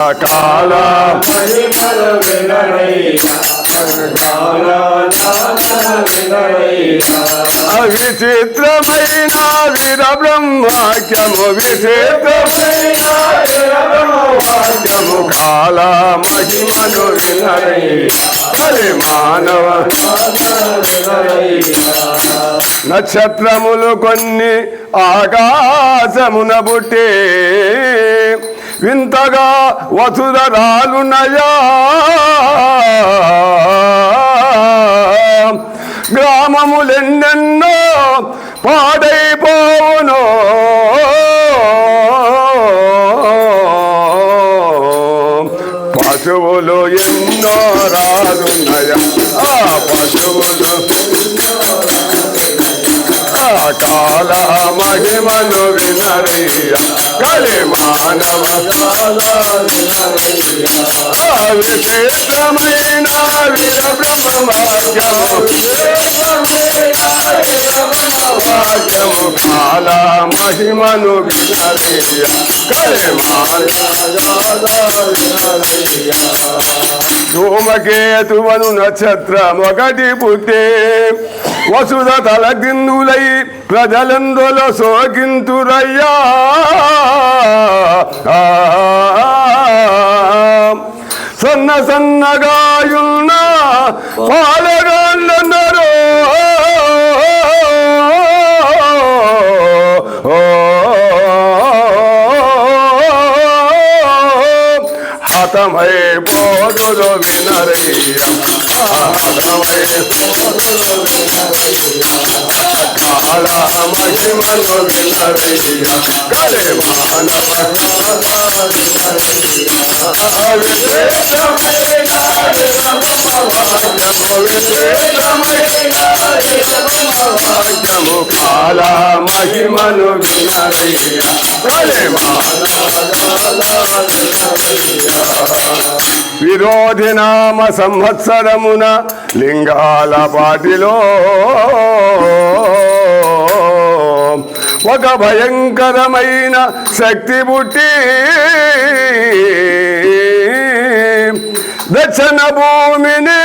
కాల మహిమల వినరయ్యా కాల వినరయ్యా విచిత్రమైన వీర బ్రహ్మాక్యము విచిత్రమైన కాల మహిమను వినరయ్యా మానవ నక్షత్రములు కొన్ని ఆకాశమున బుట్టే వింతగా వసుధరాలునయా గ్రామములెన్నెన్నో పాడైపోవును. పశువులు ఎన్నో రాలున్నయ. ఆ పశువులు కాల మహిమను వినరయ్య విశేషమైన వీర బ్రహ్మవాక్యము. వాక్యము కాల మహిమను వినరయ్య కలి ధూమకేతువను నక్షత్రం ఒకటి పుట్టే. వసుధ తల దిందులై ప్రజలందులో సోకింతురయ్యా? సన్న సన్నగాయున్న పాలగాళ్ళందరూ? హతమైపో పోదులు వినరయ్య హతమై కాల మహిమను వినరయ్యా కలే మానవ మహిమను నామ సంవత్సరమున లింగాల పాటిలో ఒక భయంకరమైన శక్తి పుట్టి దక్షణ భూమిని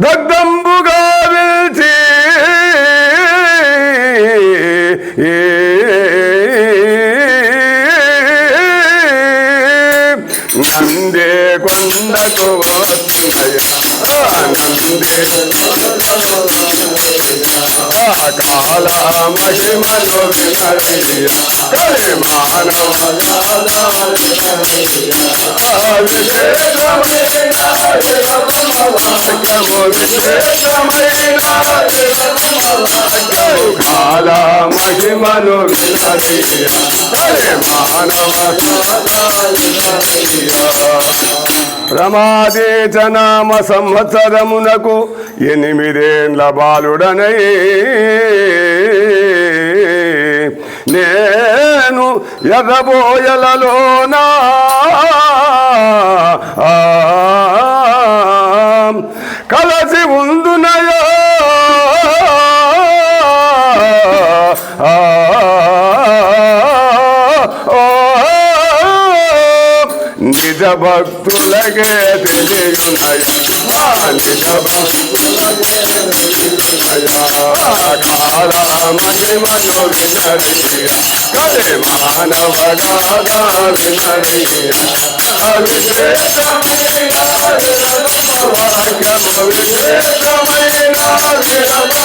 దగ్ధంబుగా విల్చి ఏ కాల మహిమను కాల మహిమను మానవ ప్రమాదేచ నామ సంవత్సరమునకు ఎనిమిదేండ్ల బాలుడనై నేను ఎర్రబోయలలోనా? కలసి ఉందునయో? భక్తులకే తెలియునయ నిజ కాల మహిమను వినరయ్య కలే మానవ గాగా వినరయ్య విశేషమైన వాక్యము విశేషమైన వాక్యము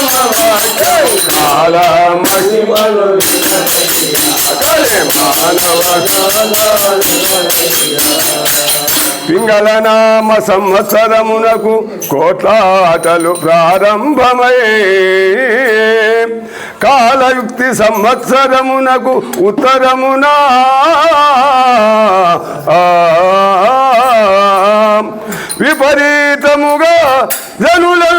కాల మహిమను కలే మానవ పింగళనామ సంవత్సరమునకు కోట్లాటలు ప్రారంభమై కాలయుక్తి సంవత్సరమునకు ఉత్తరమునా విపరీతముగా జనులందరూ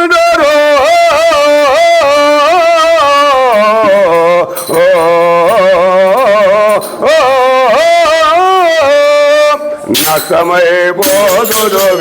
Nakama e bodo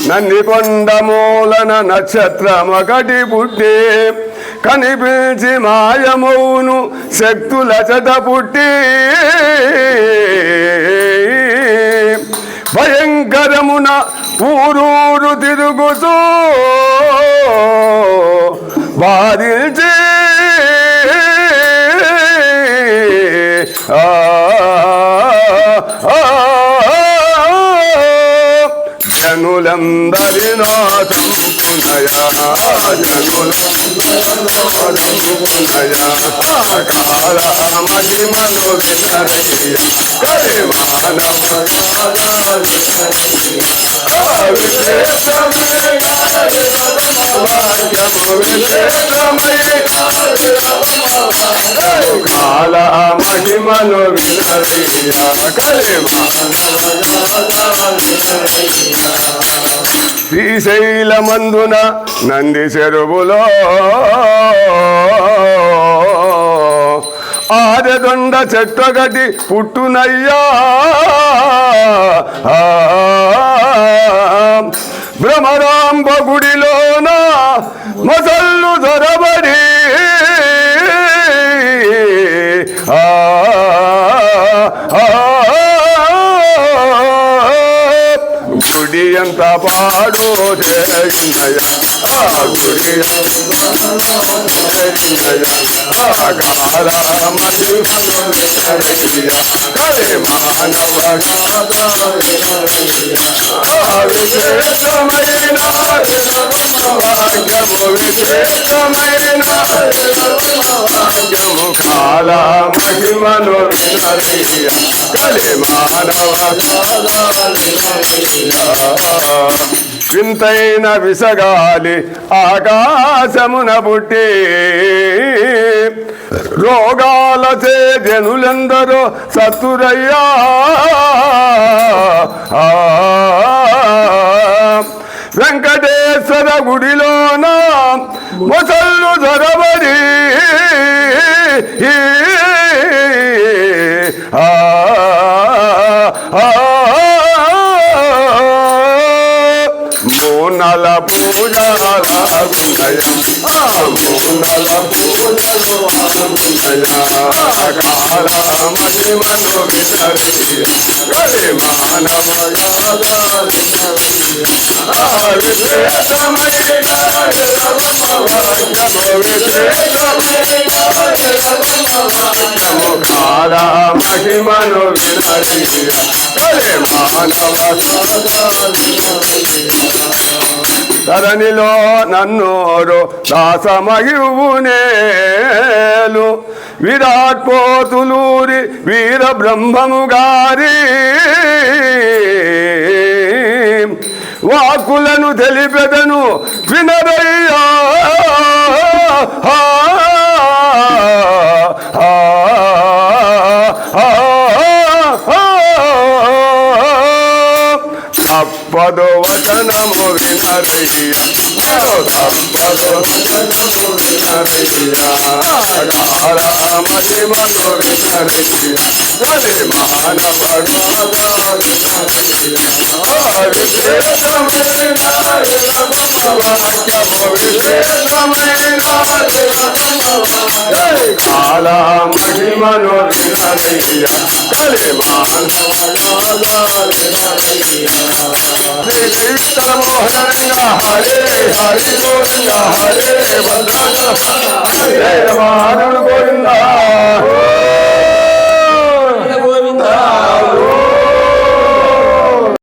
విశేషమైన నంది కొండ మూలన నక్షత్రమొకటి పుట్టి. కనిపించి మాయమౌను శక్తుల చట పుట్టి. భయంకరమున ఊరూరు తిరుగుతూ. బాధించి జనులందరి నాథంపునయా జనులందరయా కాల మహిమను వినరయ్య కలి మానవ కాల మహిమను శ్రీశైలమందున నంది చెరువులో ఆరదొండ చెట్టొకటి పుట్టునయ్యా. భ్రమరాంబ గుడిలోన మొసళ్ళు దొరబడి ఆ, ఎంత పాడు చేయున్నయ్యా కలి మానవ విశేషమైన వాక్యము మహిమను కలి మానవ వింతైన విసగాలి ఆకాశమున పుట్టి. రోగాలచే జనులందరూ సత్తురయ్యా. వెంకటేశ్వర గుడిలోన మొసళ్ళు ధరబడి. ఆ, మూనల పూజలాగుండయ మూనల పూజలు మహిమను మానవ కాల మహిమను ధరణిలో నన్నోరు దాసమయువునేలు విరాట్ పోతులూరి వీర బ్రహ్మము గారి వాకులను తెలిపెదను. వినరయ్యా ఆ, ఆ, ఆ, ఆ, తప్పదు వచనము వినరయ్య తప్పదు వచనము వినరయ్య మహిమను వినరయ్య కలి మానవ విశేషమైన వాక్యము విశేషమైన కాల మహిమను వినరయ్య కలి శంకరమోహనంగా హరే హరి గోవింద హరే భద్రాచల హరే గోవింద.